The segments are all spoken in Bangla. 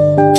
Música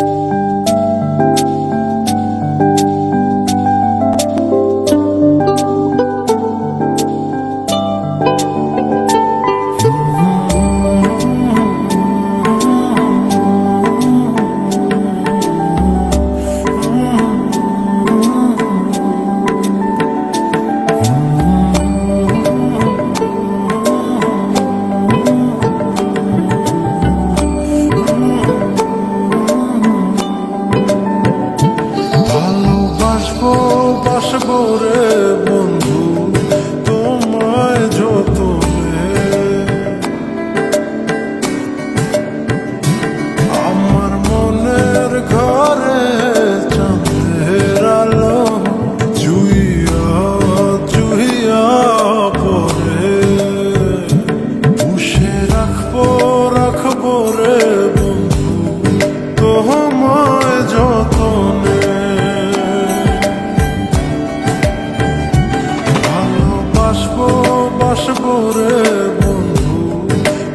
বাসবো রে বন্ধু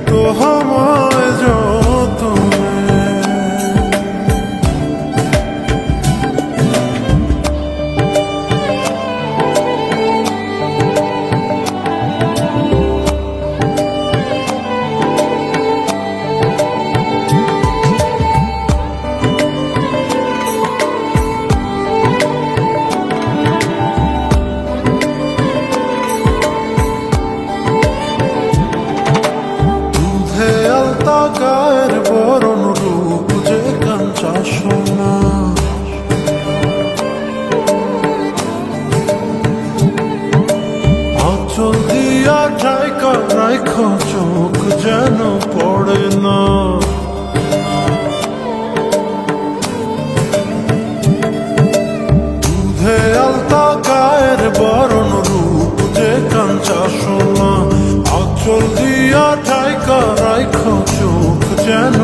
তো আমার রাখো চোখ যেন পড়ে না। দুধে আলতা গায়ের বরণ রূপ যে কাঞ্চা সোনা, আচল দিয়া ঠাইকা রাখো চোখ যেন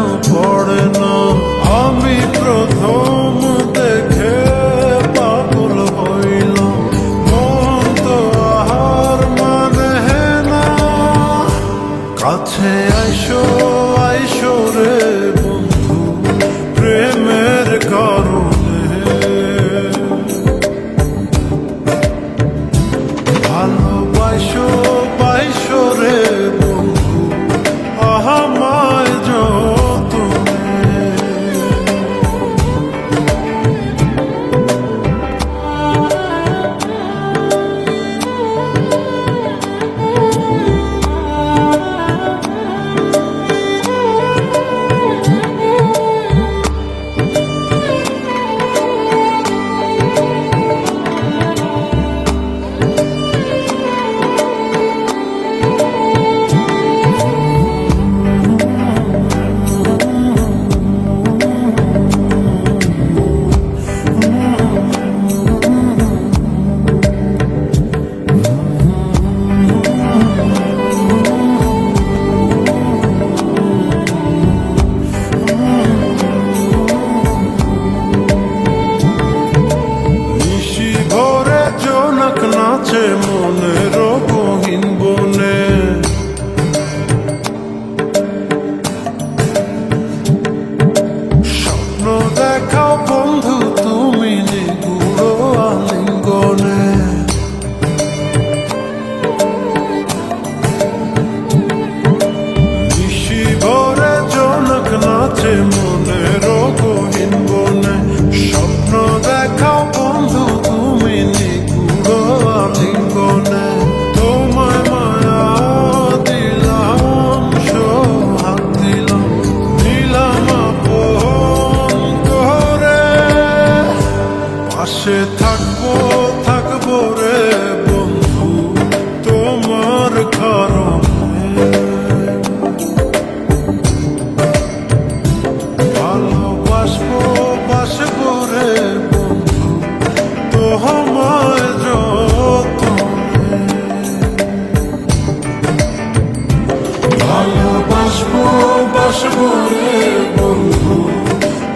বসবো রে বন্ধু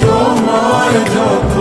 তোমার যত